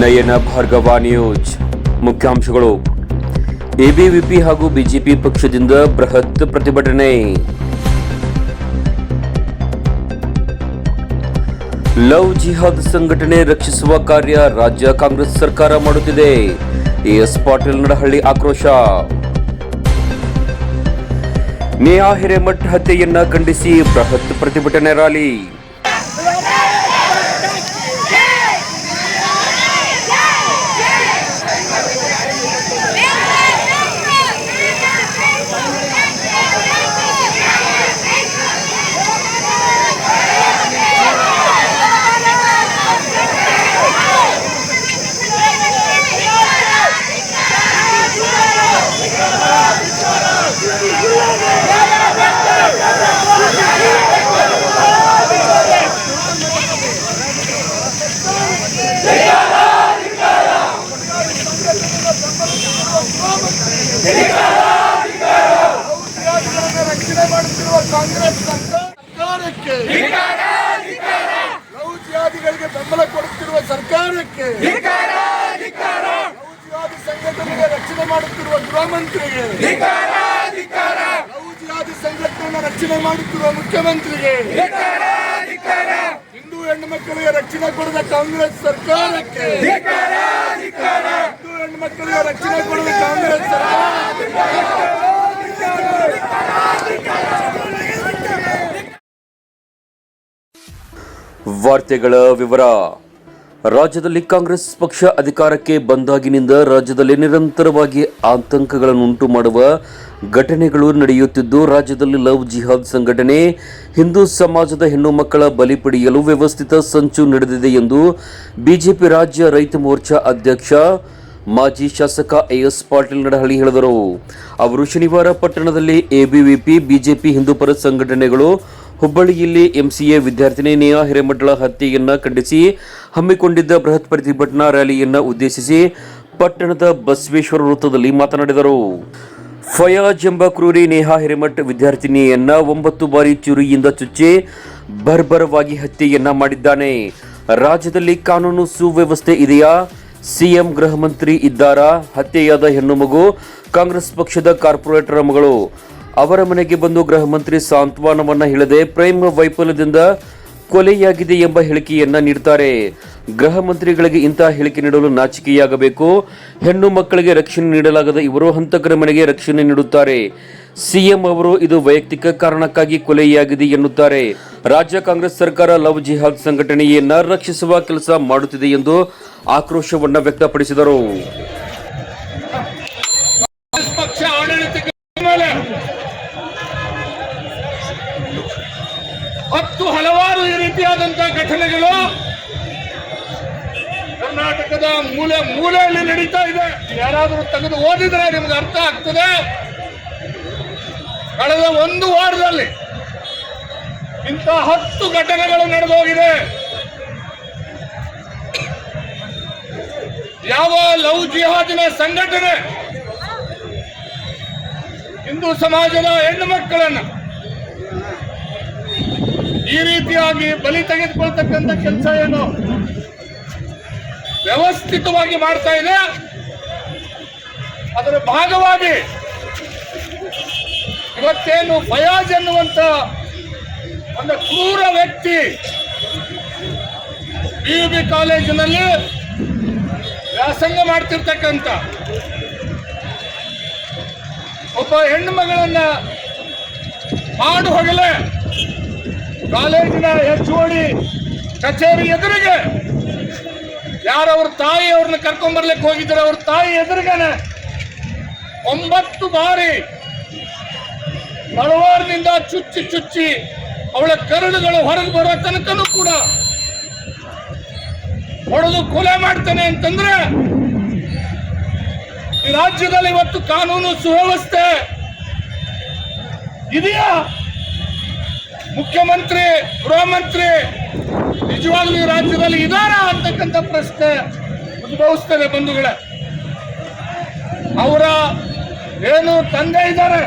ನಯನ Bhargava news. ಮುಖ್ಯಾಂಶಗಳು. ABVP ಹಾಗೂ BJP ಪಕ್ಷದಿಂದ ಬೃಹತ್ ಪ್ರತಿಭಟನೆ. ಲವ್ ಜಿಹಾದ್ ಸಂಘಟನೆ ರಕ್ಷಿಸುವ ಕಾರ್ಯ ರಾಜ್ಯ ಕಾಂಗ್ರೆಸ್ ಸರ್ಕಾರ ಮಾಡುತ್ತಿದೆ. ಎಸ್ ಪಾಟೀಲ್ ನಡಹಳ್ಳಿ ಆಕ್ರೋಶ. ನೇಹಾ ಹಿರೇಮಠ್ ಹತ್ಯೆಯನ್ನ ಖಂಡಿಸಿ ಬೃಹತ್ ಪ್ರತಿಭಟನೆ ರ್ಯಾಲಿ ರೈತರನ್ನು ರಕ್ಷಣೆ ಮಾಡುತ್ತಿರುವ ಕಾಂಗ್ರೆಸ್ ಸರ್ಕಾರಕ್ಕೆ ಲವ್ ಜಿಹಾದಿಗಳಿಗೆ ಬೆಂಬಲ ಕೊಡುತ್ತಿರುವ ಸರ್ಕಾರಕ್ಕೆ ಲವ್ ಜಿಹಾದಿ ಸಂಘಟನೆಗೆ ರಕ್ಷಣೆ ಮಾಡುತ್ತಿರುವ ಗೃಹ ಮಂತ್ರಿಗೆ ಲವ್ ಜಿಹಾದಿ ಸಂಘಟನೆಯನ್ನು ರಕ್ಷಣೆ ಮಾಡುತ್ತಿರುವ ಮುಖ್ಯಮಂತ್ರಿಗೆ. ಹಿಂದೂ ಹೆಣ್ಣು ಮಕ್ಕಳಿಗೆ ರಕ್ಷಣೆ ಕೊಡದ ಕಾಂಗ್ರೆಸ್ ಸರ್ಕಾರಕ್ಕೆ. ಹಿಂದೂ ಹೆಣ್ಣು ಮಕ್ಕಳಿಗೆ ರಕ್ಷಣೆ ಕೊಡದ ಕಾಂಗ್ರೆಸ್ ಸರ್ಕಾರ ವಾರ್ತೆಗಳ ವಿವರ. ರಾಜ್ಯದಲ್ಲಿ ಕಾಂಗ್ರೆಸ್ ಪಕ್ಷ ಅಧಿಕಾರಕ್ಕೆ ಬಂದಾಗಿನಿಂದ ರಾಜ್ಯದಲ್ಲಿ ನಿರಂತರವಾಗಿ ಆತಂಕಗಳನ್ನು ಉಂಟು ಮಾಡುವ ಘಟನೆಗಳು ನಡೆಯುತ್ತಿದ್ದು, ರಾಜ್ಯದಲ್ಲಿ ಲವ್ ಜಿಹಾದ್ ಸಂಘಟನೆ ಹಿಂದೂ ಸಮಾಜದ ಹೆಣ್ಣು ಮಕ್ಕಳ ಬಲಿ ಪಡೆಯಲು ವ್ಯವಸ್ಥಿತ ಸಂಚು ನಡೆದಿದೆ ಎಂದು ಬಿಜೆಪಿ ರಾಜ್ಯ ರೈತ ಮೋರ್ಚಾ ಅಧ್ಯಕ್ಷ ಮಾಜಿ ಶಾಸಕ ಎಎಸ್ ಪಾಟೀಲ್ ನಡಹಳ್ಳಿ ಹೇಳಿದರು. ಅವರು ಶನಿವಾರ ಪಟ್ಟಣದಲ್ಲಿ ಎಬಿವಿಪಿ, ಬಿಜೆಪಿ ಹಿಂದೂಪರ ಸಂಘಟನೆಗಳು ಹುಬ್ಬಳ್ಳಿಯಲ್ಲಿ ಎಂಸಿಎ ವಿದ್ಯಾರ್ಥಿನಿ ನೇಹಾ ಹಿರೇಮಠಳ ಹತ್ಯೆಯನ್ನು ಖಂಡಿಸಿ ಹಮ್ಮಿಕೊಂಡಿದ್ದ ಬೃಹತ್ ಪ್ರತಿಭಟನಾ ರ್ಯಾಲಿಯನ್ನು ಉದ್ದೇಶಿಸಿ ಪಟ್ಟಣದ ಬಸವೇಶ್ವರ ವೃತ್ತದಲ್ಲಿ ಮಾತನಾಡಿದರು. ಫಯಾಜ್ ಎಂಬ ಕ್ರೂರಿ ನೇಹಾ ಹಿರೇಮಠ್ ವಿದ್ಯಾರ್ಥಿನಿಯನ್ನ ಒಂಬತ್ತು ಬಾರಿ ಚುರಿಯಿಂದ ಚುಚ್ಚಿ ಬರ್ಬರವಾಗಿ ಹತ್ಯೆಯನ್ನ ಮಾಡಿದ್ದಾನೆ. ರಾಜ್ಯದಲ್ಲಿ ಕಾನೂನು ಸುವ್ಯವಸ್ಥೆ ಇದೆಯಾ? ಸಿಎಂ ಗೃಹ ಮಂತ್ರಿ ಇದ್ದಾರಾ? ಹತ್ಯೆಯಾದ ಹೆಣ್ಣು ಮಗು ಕಾಂಗ್ರೆಸ್ ಪಕ್ಷದ ಕಾರ್ಪೊರೇಟರ್ ಮಗಳು. ಅವರ ಮನೆಗೆ ಬಂದು ಗೃಹ ಮಂತ್ರಿ ಸಾಂತ್ವನವನ್ನ ಹೇಳದೆ ಪ್ರೇಮ ವೈಫಲ್ಯದಿಂದ ಕೊಲೆಯಾಗಿದೆ ಎಂಬ ಹೇಳಿಕೆಯನ್ನ ನೀಡುತ್ತಾರೆ ಗೃಹ ಮಂತ್ರಿಗಳಿಗೆ ಇಂತಹ ಹೇಳಿಕೆ ನೀಡಲು ನಾಚಿಕೆಯಾಗಬೇಕು. ಹೆಣ್ಣು ಮಕ್ಕಳಿಗೆ ರಕ್ಷಣೆ ನೀಡಲಾಗದ ಇವರು ಹಂತಕರ ಮನೆಗೆ ರಕ್ಷಣೆ ನೀಡುತ್ತಾರೆ. ಸಿಎಂ ಅವರು ಇದು ವೈಯಕ್ತಿಕ ಕಾರಣಕ್ಕಾಗಿ ಕೊಲೆಯಾಗಿದೆ ಎನ್ನುತ್ತಾರೆ. ರಾಜ್ಯ ಕಾಂಗ್ರೆಸ್ ಸರ್ಕಾರ ಲವ್ ಜಿಹಾದ್ ಸಂಘಟನೆಯನ್ನ ರಕ್ಷಿಸುವ ಕೆಲಸ ಮಾಡುತ್ತಿದೆ ಎಂದು ಆಕ್ರೋಶವನ್ನು ವ್ಯಕ್ತಪಡಿಸಿದರು ಪಕ್ಷ ಆಡಳಿತಕ್ಕೆ ಮೇಲೆ ಹತ್ತು ಹಲವಾರು ಈ ಘಟನೆಗಳು ಕರ್ನಾಟಕದ ಮೂಲೆ ಮೂಲೆಯಲ್ಲಿ ನಡೀತಾ ಇದೆ. ಯಾರಾದರೂ ತೆಗೆದು ಓದಿದ್ರೆ ನಿಮ್ಗೆ ಅರ್ಥ ಆಗ್ತದೆ. ಕಳೆದ ಒಂದು ವಾರದಲ್ಲಿ ಇಂಥ ಹತ್ತು ಘಟನೆಗಳು ನಡೆದೋಗಿದೆ. ಯಾವ ಲವ್ ಜಿಹಾದಿನ ಸಂಘಟನೆ ಹಿಂದೂ ಸಮಾಜದ ಹೆಣ್ಣು ಮಕ್ಕಳನ್ನ ಈ ರೀತಿಯಾಗಿ ಬಲಿ ತೆಗೆದುಕೊಳ್ತಕ್ಕಂಥ ಕೆಲಸ ಏನು? ವ್ಯವಸ್ಥಿತವಾಗಿ ಮಾಡ್ತಾ ಇದೆ. ಅದರ ಭಾಗವಾಗಿ ಇವತ್ತೇನು ಫಯಾಜ್ ಎನ್ನುವಂತ ಒಂದು ಕ್ರೂರ ವ್ಯಕ್ತಿ ಬಿ ಕಾಲೇಜಿನಲ್ಲಿ ವ್ಯಾಸಂಗ ಮಾಡ್ತಿರ್ತಕ್ಕಂಥ ಒಬ್ಬ ಹೆಣ್ಣು ಮಗಳನ್ನ ಮಾಡು ಹೋಗಲೆ ಕಾಲೇಜಿನ ಎಚ್ ಓಡಿ ಕಚೇರಿ ಎದುರಿಗೆ. ಯಾರವ್ರ ತಾಯಿ ಅವ್ರನ್ನ ಕರ್ಕೊಂಡ್ಬರ್ಲಿಕ್ಕೆ ಹೋಗಿದ್ರೆ, ಅವ್ರ ತಾಯಿ ಎದುರುಗನೆ ಒಂಬತ್ತು ಬಾರಿ ಬಳವಾರದಿಂದ ಚುಚ್ಚಿ ಚುಚ್ಚಿ ಅವಳ ಕರುಳುಗಳು ಹೊರಗೆ ಬರೋ ತನಕನೂ ಕೂಡ ಹೊಡೆದು ಕೊಲೆ ಮಾಡ್ತಾನೆ ಅಂತಂದ್ರೆ ಈ ರಾಜ್ಯದಲ್ಲಿ ಇವತ್ತು ಕಾನೂನು ಸುವ್ಯವಸ್ಥೆ ಇದೆಯಾ? ಮುಖ್ಯಮಂತ್ರಿ ಗೃಹ ಮಂತ್ರಿ ನಿಜವಾಗ್ಲೂ ರಾಜ್ಯದಲ್ಲಿ ಇದಾರ ಅಂತಕ್ಕಂಥ ಪ್ರಶ್ನೆ ಉದ್ಭವಿಸ್ತದೆ ಬಂಧುಗಳೇ. ಅವರ ಏನು ತಂದೆ ಇದ್ದಾರೆ?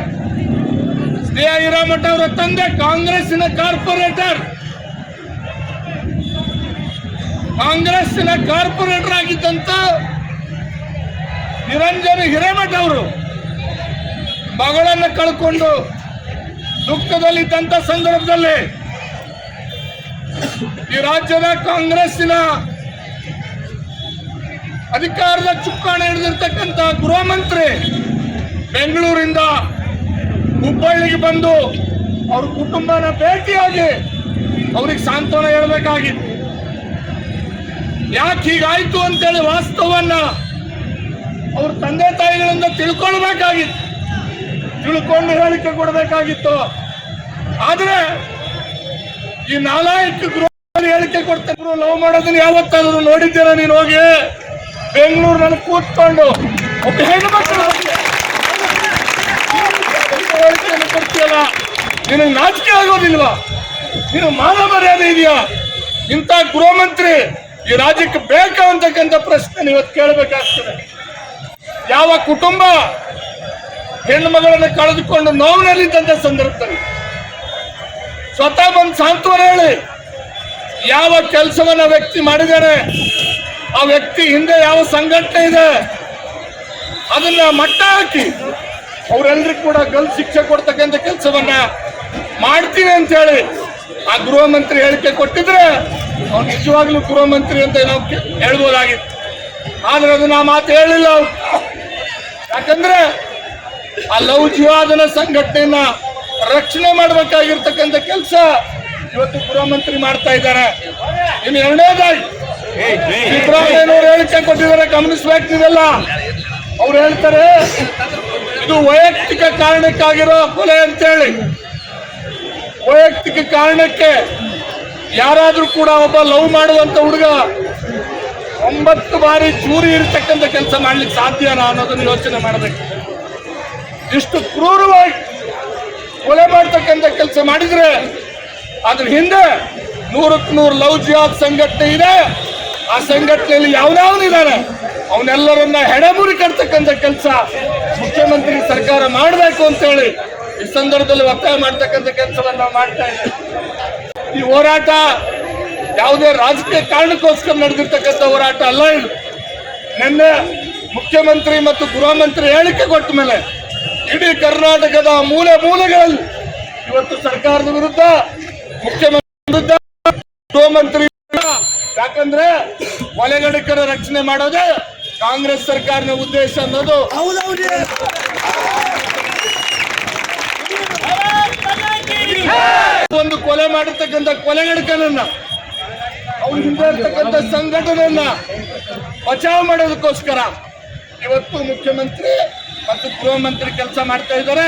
ಸ್ನೇಹ ಹಿರಾಮಠ ಅವರ ತಂದೆ, ಕಾಂಗ್ರೆಸ್ಸಿನ ಕಾರ್ಪೊರೇಟರ್. ಕಾಂಗ್ರೆಸ್ಸಿನ ಕಾರ್ಪೊರೇಟರ್ ಆಗಿದ್ದಂತ ನಿರಂಜನ ಹಿರೇಮಠ ಅವರು ಮಗಳನ್ನು ಕಳ್ಕೊಂಡು ದುಃಖದಲ್ಲಿದ್ದಂತ ಸಂದರ್ಭದಲ್ಲಿ ಈ ರಾಜ್ಯದ ಕಾಂಗ್ರೆಸ್ಸಿನ ಅಧಿಕಾರದ ಚುಕ್ಕಾಣಿ ಹಿಡಿದಿರ್ತಕ್ಕಂಥ ಗೃಹ ಮಂತ್ರಿ ಬೆಂಗಳೂರಿಂದ ಹುಬ್ಬಳ್ಳಿಗೆ ಬಂದು ಅವ್ರ ಕುಟುಂಬನ ಭೇಟಿಯಾಗಿ ಅವ್ರಿಗೆ ಸಾಂತ್ವನ ಹೇಳಬೇಕಾಗಿತ್ತು. ಯಾಕೆ ಹೀಗಾಯ್ತು ಅಂತೇಳಿ ವಾಸ್ತವನ್ನ ಅವ್ರ ತಂದೆ ತಾಯಿಗಳಿಂದ ತಿಳ್ಕೊಳ್ಬೇಕಾಗಿತ್ತು. ತಿಳ್ಕೊಂಡು ಹೇಳಿಕೆ ಕೊಡಬೇಕಾಗಿತ್ತು. ಆದ್ರೆ ಈ ನಾಲಾಯಕ ಗೃಹ ಹೇಳಿಕೆ ಕೊಡ್ತಾರೆ ಲವ್ ಮಾಡೋದನ್ನ ಯಾವತ್ತಾದ್ರೂ ನೋಡಿದ್ದೀರ ನೀನು ಹೋಗಿ? ಬೆಂಗಳೂರಿನಲ್ಲಿ ಕೂತ್ಕೊಂಡು. ಒಬ್ಬ ಹೆಣ್ಮಕ್ಳು ಕೊಡ್ತೀಯಲ್ಲ? ನಿನಗೆ ನಾಚಿಕೆ ಆಗೋದಿಲ್ವಾ? ನೀನು ಮಾನ ಮರ್ಯಾದೆ ಇದೆಯಾ? ಇಂಥ ಗೃಹ ಮಂತ್ರಿ ಈ ರಾಜ್ಯಕ್ಕೆ ಬೇಕಾ ಅಂತಕ್ಕಂಥ ಪ್ರಶ್ನೆ ಇವತ್ತು ಕೇಳಬೇಕಾಗ್ತದೆ. ಯಾವ ಕುಟುಂಬ ಹೆಣ್ಣು ಮಗಳನ್ನು ಕಳೆದುಕೊಂಡು ನೋವಿನಲ್ಲಿದ್ದಂಥ ಸಂದರ್ಭದಲ್ಲಿ. ಸ್ವತಃ ಬಂದು ಸಾಂತ್ವನ ಹೇಳಿ. ಯಾವ ಕೆಲಸವನ್ನ ವ್ಯಕ್ತಿ ಮಾಡಿದ್ದಾರೆ ಆ ವ್ಯಕ್ತಿ ಹಿಂದೆ ಯಾವ ಸಂಘಟನೆ ಇದೆ, ಅದನ್ನ ಮಟ್ಟ ಹಾಕಿ. ಅವರೆಲ್ಲರಿಗೂ ಕೂಡ ಗಲ್ ಶಿಕ್ಷೆ ಕೊಡ್ತಕ್ಕಂಥ ಕೆಲಸವನ್ನ ಮಾಡ್ತೀನಿ ಅಂತ ಹೇಳಿ. ಆ ಗೃಹ ಮಂತ್ರಿ ಹೇಳಿಕೆ ಕೊಟ್ಟಿದ್ರೆ ಅವ್ನು ನಿಜವಾಗ್ಲೂ ಗೃಹ ಮಂತ್ರಿ ಅಂತ ನಾವು ಹೇಳ್ಬೋದಾಗಿತ್ತು. ಆದ್ರೆ ಅದು ನಾ ಮಾತು ಹೇಳಿಲ್ಲ ಯಾಕಂದ್ರೆ ಆ ಲವ್ ಜಿಹಾದನ ಸಂಘಟನೆಯನ್ನ ರಕ್ಷಣೆ ಮಾಡಬೇಕಾಗಿರ್ತಕ್ಕಂಥ ಕೆಲಸ ಇವತ್ತು ಗೃಹ ಮಂತ್ರಿ ಮಾಡ್ತಾ ಇದ್ದಾರೆ. ಇನ್ನು ಎರಡನೇದಾಗಿ ಸಿದ್ದರಾಮಯ್ಯನವರು ಹೇಳಿಕೆ ಕೊಟ್ಟಿದ್ದಾರೆ ಗಮನಿಸ್ಬೇಕು ನೀವೆಲ್ಲ ಅವ್ರು ಹೇಳ್ತಾರೆ ಇದು ವೈಯಕ್ತಿಕ ಕಾರಣಕ್ಕಾಗಿರೋ ಕೊಲೆ ಅಂತೇಳಿ. ವೈಯಕ್ತಿಕ ಕಾರಣಕ್ಕೆ ಯಾರಾದ್ರೂ ಕೂಡ ಒಬ್ಬ ಲವ್ ಮಾಡುವಂತ ಹುಡುಗ ಒಂಬತ್ತು ಬಾರಿ ಚೂರಿ ಇರ್ತಕ್ಕಂಥ ಕೆಲಸ ಮಾಡ್ಲಿಕ್ಕೆ ಸಾಧ್ಯನಾ ಅನ್ನೋದನ್ನ ಯೋಚನೆ ಮಾಡಬೇಕು. ಇಷ್ಟು ಕ್ರೂರವಾಗಿ ಕೊಲೆ ಮಾಡ್ತಕ್ಕಂಥ ಕೆಲಸ ಮಾಡಿದ್ರೆ ಅದ್ರ ಹಿಂದೆ ನೂರಕ್ಕೆ ನೂರು ಲವ್ ಜಿಹಾದ್ ಸಂಘಟನೆ ಇದೆ. ಆ ಸಂಘಟನೆಯಲ್ಲಿ ಯಾವ್ದಾವನಿದ್ದಾನೆ ಅವನ್ನೆಲ್ಲರನ್ನ ಹೆಡೆಮುರಿ ಕಟ್ತಕ್ಕಂಥ ಕೆಲಸ ಮುಖ್ಯಮಂತ್ರಿ ಸರ್ಕಾರ ಮಾಡಬೇಕು ಅಂತೇಳಿ ಈ ಸಂದರ್ಭದಲ್ಲಿ ಒತ್ತಾಯ ಮಾಡ್ತಕ್ಕಂಥ ಕೆಲಸವನ್ನು ನಾವು ಮಾಡ್ತಾ ಇದ್ದೇವೆ. ಈ ಹೋರಾಟ ಯಾವುದೇ ರಾಜಕೀಯ ಕಾರಣಕ್ಕೋಸ್ಕರ ನಡೆದಿರ್ತಕ್ಕಂಥ ಹೋರಾಟ ಅಲ್ಲ ಇದು. ನಿನ್ನೆ ಮುಖ್ಯಮಂತ್ರಿ ಮತ್ತು ಗೃಹ ಮಂತ್ರಿ ಹೇಳಿಕೆ ಕೊಟ್ಟ ಮೇಲೆ ಇಡೀ ಕರ್ನಾಟಕದ ಮೂಲೆ ಮೂಲೆಗಳಲ್ಲಿ ಇವತ್ತು ಸರ್ಕಾರದ ವಿರುದ್ಧ ಮುಖ್ಯಮಂತ್ರಿ ವಿರುದ್ಧ ಗೃಹ ಮಂತ್ರಿ ವಿರುದ್ಧ, ಯಾಕಂದ್ರೆ ಒಲೆಗಡಿಕರ ರಕ್ಷಣೆ ಮಾಡೋದೇ ಕಾಂಗ್ರೆಸ್ ಸರ್ಕಾರದ ಉದ್ದೇಶ ಅನ್ನೋದು. ಒಂದು ಕೊಲೆ ಮಾಡಿರ್ತಕ್ಕಂಥ ಕೊಲೆಗಡಕನನ್ನ ಅವ್ರ ಹಿಂದೆ ಇರ್ತಕ್ಕಂಥ ಸಂಘಟನೆಯನ್ನ ಬಚಾವ್ ಮಾಡೋದಕ್ಕೋಸ್ಕರ ಇವತ್ತು ಮುಖ್ಯಮಂತ್ರಿ ಮತ್ತು ಗೃಹ ಮಂತ್ರಿ ಕೆಲಸ ಮಾಡ್ತಾ ಇದ್ದಾರೆ.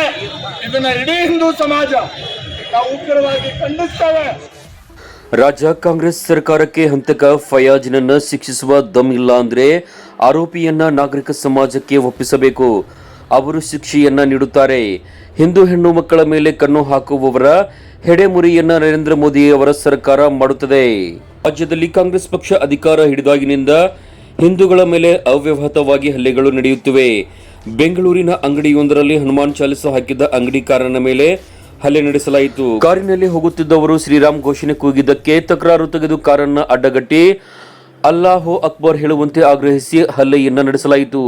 ಇದನ್ನ ಇಡೀ ಹಿಂದೂ ಸಮಾಜ ನಾವು ಉಗ್ರವಾಗಿ ಖಂಡಿಸ್ತೇವೆ. ರಾಜ್ಯ ಕಾಂಗ್ರೆಸ್ ಸರ್ಕಾರಕ್ಕೆ ಹಂತಕ ಫಯಾಜ್ನನ್ನ ಶಿಕ್ಷಿಸುವ ದಮ್ ಇಲ್ಲ ಅಂದ್ರೆ ಆರೋಪಿಯನ್ನ ನಾಗರಿಕ ಸಮಾಜಕ್ಕೆ ಒಪ್ಪಿಸಬೇಕು. ಅವರು ಶಿಕ್ಷೆಯನ್ನ ನೀಡುತ್ತಾರೆ. ಹಿಂದೂ ಹೆಣ್ಣು ಮಕ್ಕಳ ಮೇಲೆ ಕಣ್ಣು ಹಾಕುವವರ ಹೆಡೆಮುರಿಯನ್ನ ನರೇಂದ್ರ ಮೋದಿ ಅವರ ಸರ್ಕಾರ ಮಾಡುತ್ತದೆ. ರಾಜ್ಯದಲ್ಲಿ ಕಾಂಗ್ರೆಸ್ ಪಕ್ಷ ಅಧಿಕಾರ ಹಿಡಿದಾಗಿನಿಂದ ಹಿಂದೂಗಳ ಮೇಲೆ ಅವ್ಯವಹತವಾಗಿ ಹಲ್ಲೆಗಳು ನಡೆಯುತ್ತಿವೆ. ಬೆಂಗಳೂರಿನ ಅಂಗಡಿಯೊಂದರಲ್ಲಿ ಹನುಮಾನ್ ಚಾಲಿಸ ಹಾಕಿದ್ದ ಅಂಗಡಿಕಾರನ ಮೇಲೆ ಹಲ್ಲೆ ನಡೆಸಲಾಯಿತು. ಕಾರಿನಲ್ಲಿ ಹೋಗುತ್ತಿದ್ದವರು ಶ್ರೀರಾಮ್ ಘೋಷಣೆ ಕೂಗಿದ್ದಕ್ಕೆ ತಕರಾರು ತೆಗೆದು ಕಾರನ್ನ ಅಡ್ಡಗಟ್ಟಿ ಅಲ್ಲಾಹು ಅಕ್ಬರ್ ಹೇಳುವಂತೆ ಆಗ್ರಹಿಸಿ ಹಲ್ಲೆಯನ್ನ ನಡೆಸಲಾಯಿತು.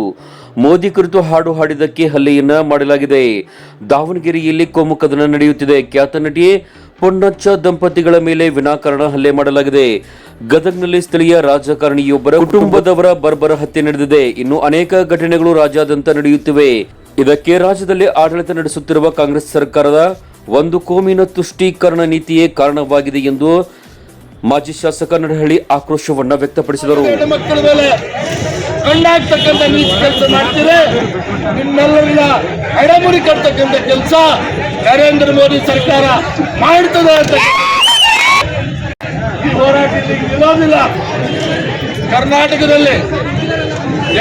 ಮೋದಿ ಕುರಿತು ಹಾಡು ಹಾಡಿದ್ದಕ್ಕೆ ಹಲ್ಲೆಯನ್ನ ಮಾಡಲಾಗಿದೆ. ದಾವಣಗೆರೆಯಲ್ಲಿ ಕೋಮು ಕದನ ನಡೆಯುತ್ತಿದೆ. ಖ್ಯಾತ ನಟಿ ಪೊನ್ನಚ್ಚ ದಂಪತಿಗಳ ಮೇಲೆ ವಿನಾಕಾರಣ ಹಲ್ಲೆ ಮಾಡಲಾಗಿದೆ. ಗದಗ್ನಲ್ಲಿ ಸ್ಥಳೀಯ ರಾಜಕಾರಣಿಯೊಬ್ಬರ ಕುಟುಂಬದವರ ಬರ್ಬರ ಹತ್ಯೆ ನಡೆದಿದೆ. ಇನ್ನು ಅನೇಕ ಘಟನೆಗಳು ರಾಜ್ಯಾದ್ಯಂತ ನಡೆಯುತ್ತಿವೆ. ಇದಕ್ಕೆ ರಾಜ್ಯದಲ್ಲಿ ಆಡಳಿತ ನಡೆಸುತ್ತಿರುವ ಕಾಂಗ್ರೆಸ್ ಸರ್ಕಾರದ ಒಂದು ಕೋಮಿನ ತುಷ್ಟೀಕರಣ ನೀತಿಯೇ ಕಾರಣವಾಗಿದೆ ಎಂದು ಮಾಜಿ ಶಾಸಕ ನಡಹಳ್ಳಿ ಆಕ್ರೋಶವನ್ನು ವ್ಯಕ್ತಪಡಿಸಿದರು. ಕಣ್ಣಾಗ್ತಕ್ಕಂಥ ನೀಚ ಕೆಲಸ ಮಾಡ್ತೀರಿ. ನಿಮ್ಮೆಲ್ಲರನ್ನ ಎಡಮುರಿ ಕಟ್ತಕ್ಕಂಥ ಕೆಲಸ ನರೇಂದ್ರ ಮೋದಿ ಸರ್ಕಾರ ಮಾಡ್ತದೆ ಅಂತ. ಈ ಹೋರಾಟ ಇಲ್ಲಿಗೆ ನಿಲ್ಲೋದಿಲ್ಲ ಕರ್ನಾಟಕದಲ್ಲಿ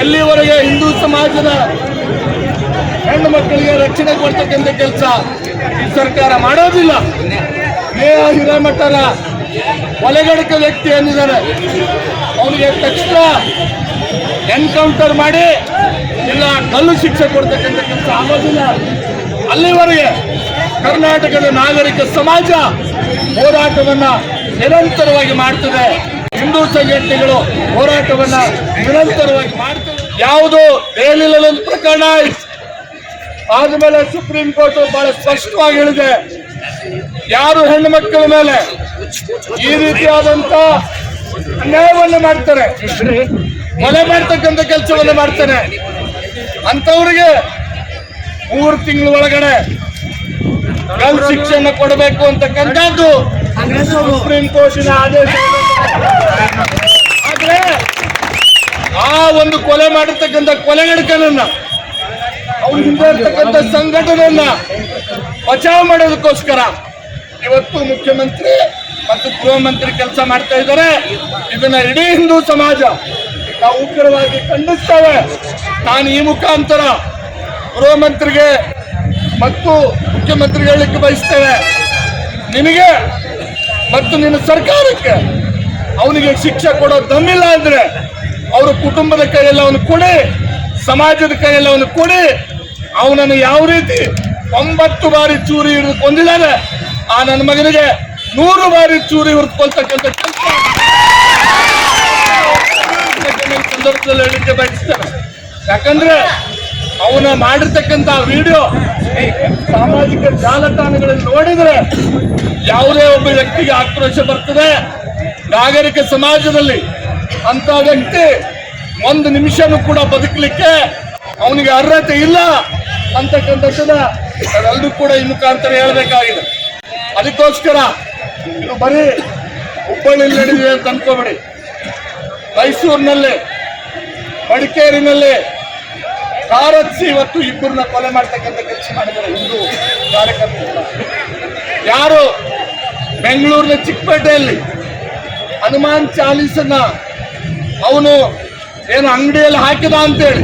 ಎಲ್ಲಿವರೆಗೆ ಹಿಂದೂ ಸಮಾಜದ ಹೆಣ್ಣು ಮಕ್ಕಳಿಗೆ ರಕ್ಷಣೆ ಕೊಡ್ತಕ್ಕಂಥ ಕೆಲಸ ಈ ಸರ್ಕಾರ ಮಾಡೋದಿಲ್ಲ. ಏ ಹಿರೇಮಠರ ಒಲೆಗಡಕ ವ್ಯಕ್ತಿ ಏನಿದ್ದಾರೆ ಅವನಿಗೆ ತಕ್ಷಣ ಎನ್ಕೌಂಟರ್ ಮಾಡಿ ಇಲ್ಲ ಕಲ್ಲು ಶಿಕ್ಷೆ ಕೊಡ್ತಕ್ಕಂಥ ಕೆಲಸ ಆಗೋದಿಲ್ಲ. ಅಲ್ಲಿವರೆಗೆ ಕರ್ನಾಟಕದ ನಾಗರಿಕ ಸಮಾಜ ಹೋರಾಟವನ್ನು ನಿರಂತರವಾಗಿ ಮಾಡ್ತದೆ. ಹಿಂದೂ ಸಂಘಟನೆಗಳು ಹೋರಾಟವನ್ನು ನಿರಂತರವಾಗಿ ಮಾಡ್ತವೆ. ಯಾವುದು ದೆಹಲಿಯಲ್ಲಿ ಒಂದು ಪ್ರಕರಣ ಆದ್ಮೇಲೆ ಸುಪ್ರೀಂ ಕೋರ್ಟ್ ಬಹಳ ಸ್ಪಷ್ಟವಾಗಿ ಹೇಳಿದೆ. ಯಾರು ಹೆಣ್ಣು ಮಕ್ಕಳ ಮೇಲೆ ಈ ರೀತಿಯಾದಂತ ಅನ್ಯಾಯವನ್ನು ಮಾಡ್ತಾರೆ. ಕೊಲೆ ಮಾಡ್ತಕ್ಕಂಥ ಕೆಲಸವನ್ನು ಮಾಡ್ತಾನೆ. ಅಂಥವ್ರಿಗೆ ಮೂರು ತಿಂಗಳ ಒಳಗಡೆ ಶಿಕ್ಷೆಯನ್ನು ಕೊಡಬೇಕು ಅಂತಕ್ಕಂಥದ್ದು ಸುಪ್ರೀಂ ಕೋರ್ಟಿನ ಆದೇಶ. ಆದ್ರೆ ಆ ಒಂದು ಕೊಲೆ ಮಾಡಿರ್ತಕ್ಕಂಥ ಕೊಲೆಗಡಕನನ್ನ ಅವ್ರ ಹಿಂದೆ ಇರ್ತಕ್ಕಂಥ ಸಂಘಟನೆಯನ್ನ ಬಚಾವ್ ಮಾಡೋದಕ್ಕೋಸ್ಕರ ಇವತ್ತು ಮುಖ್ಯಮಂತ್ರಿ ಮತ್ತು ಗೃಹ ಮಂತ್ರಿ ಕೆಲಸ ಮಾಡ್ತಾ ಇದ್ದಾರೆ. ಇದನ್ನ ಇಡೀ ಹಿಂದೂ ಸಮಾಜ ನಾವು ಉಗ್ರವಾಗಿ ಖಂಡಿಸ್ತೇವೆ. ನಾನು ಈ ಮುಖಾಂತರ ಗೃಹ ಮಂತ್ರಿಗೆ ಮತ್ತು ಮುಖ್ಯಮಂತ್ರಿಗೆ ಹೇಳಲಿಕ್ಕೆ ಬಯಸ್ತೇವೆ ನಿಮಗೆ ಮತ್ತು ನಿನ್ನ ಸರ್ಕಾರಕ್ಕೆ ಅವನಿಗೆ ಶಿಕ್ಷೆ ಕೊಡೋ ದಮ್ಮಿಲ್ಲ ಅಂದ್ರೆ ಅವರ ಕುಟುಂಬದ ಕೈಯಲ್ಲಿ ಅವನು ಕೊಡಿ, ಸಮಾಜದ ಕೈಯಲ್ಲಿ ಅವನು ಕೊಡಿ. ಅವನನ್ನು ಯಾವ ರೀತಿ ಒಂಬತ್ತು ಬಾರಿ ಚೂರಿ ಹಿಡಿದು ಕೊಂದಿದ್ದಾನೆ ಆ ನನ್ನ ಮಗನಿಗೆ ನೂರು ಬಾರಿ ಚೂರಿ ಹುರ್ಕೊಳ್ತಕ್ಕಂಥ ಕೆಲಸ ಸಂದರ್ಭದಲ್ಲಿ ಹೇಳಿಕೆ ಬಯಸ್ತಾರೆ ಯಾಕಂದ್ರೆ ಅವನ ಮಾಡಿರ್ತಕ್ಕಂಥ ವಿಡಿಯೋ ಸಾಮಾಜಿಕ ಜಾಲತಾಣಗಳಲ್ಲಿ ನೋಡಿದ್ರೆ ಯಾವುದೇ ಒಬ್ಬ ವ್ಯಕ್ತಿಗೆ ಆಕ್ರೋಶ ಬರ್ತದೆ. ನಾಗರಿಕ ಸಮಾಜದಲ್ಲಿ ಅಂತ ವ್ಯಕ್ತಿ ಒಂದು ನಿಮಿಷನೂ ಕೂಡ ಬದುಕಲಿಕ್ಕೆ ಅವನಿಗೆ ಅರ್ಹತೆ ಇಲ್ಲ ಅಂತಕ್ಕಂಥದ್ದನ್ನ ನಾವೆಲ್ಲರೂ ಕೂಡ ಈ ಮುಖಾಂತರ ಹೇಳಬೇಕಾಗಿದೆ. ಅದಕ್ಕೋಸ್ಕರ ಬರೀ ಹುಬ್ಬಳ್ಳಿಯಲ್ಲಿ ನಡೆದಿದೆ ಅಂತ ಅನ್ಕೋಬೇಡಿ. ಮೈಸೂರಿನಲ್ಲಿ ಮಡಿಕೇರಿನಲ್ಲಿ ಕಾರತ್ಸಿ ಇವತ್ತು ಇಬ್ಬರನ್ನ ಕೊಲೆ ಮಾಡ್ತಕ್ಕಂಥ ಕೆಲಸ ಮಾಡಿದ್ದಾರೆ ಹಿಂದೂ ಕಾರ್ಯಕರ್ತರು. ಯಾರು? ಬೆಂಗಳೂರಿನ ಚಿಕ್ಕಪೇಟೆಯಲ್ಲಿ ಹನುಮಾನ್ ಚಾಲೀಸನ್ನ ಅವನು ಏನು ಅಂಗಡಿಯಲ್ಲಿ ಹಾಕಿದ ಅಂತೇಳಿ